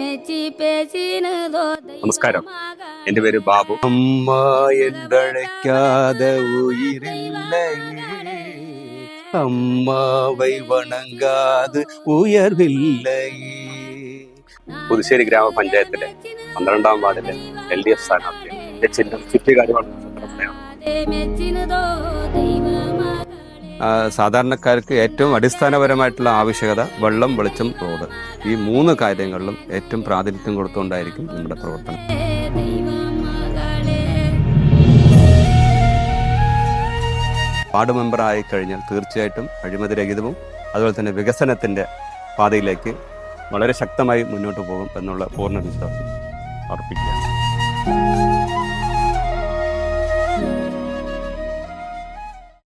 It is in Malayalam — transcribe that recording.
മെച്ചി നമസ്കാരം. എന്റെ പേര് ബാബു. അമ്മ എന്തഴയ്ക്കാതെ അമ്മ അമ്മാവൈ വണങ്ങാതെ ഉയർവില്ല? പുതുശ്ശേരി ഗ്രാമപഞ്ചായത്തിലെ പന്ത്രണ്ടാം വാർഡിലെ എൽ ഡി എഫ് സ്ഥാനാർത്ഥി എന്റെ ചിഹ്നം ചുറ്റുകാരി ദൈവമ സാധാരണക്കാർക്ക് ഏറ്റവും അടിസ്ഥാനപരമായിട്ടുള്ള ആവശ്യകത വെള്ളം വെളിച്ചം റോഡ് ഈ മൂന്ന് കാര്യങ്ങളിലും ഏറ്റവും പ്രാതിനിധ്യം കൊടുത്തുകൊണ്ടായിരിക്കും നമ്മുടെ പ്രവർത്തനം. വാർഡ് മെമ്പറായി കഴിഞ്ഞാൽ തീർച്ചയായിട്ടും അഴിമതിരഹിതവും അതുപോലെ തന്നെ വികസനത്തിന്റെ പാതയിലേക്ക് വളരെ ശക്തമായി മുന്നോട്ട് പോകും എന്നുള്ള പൂർണ വിശ്വാസം അർപ്പിക്കുകയാണ്.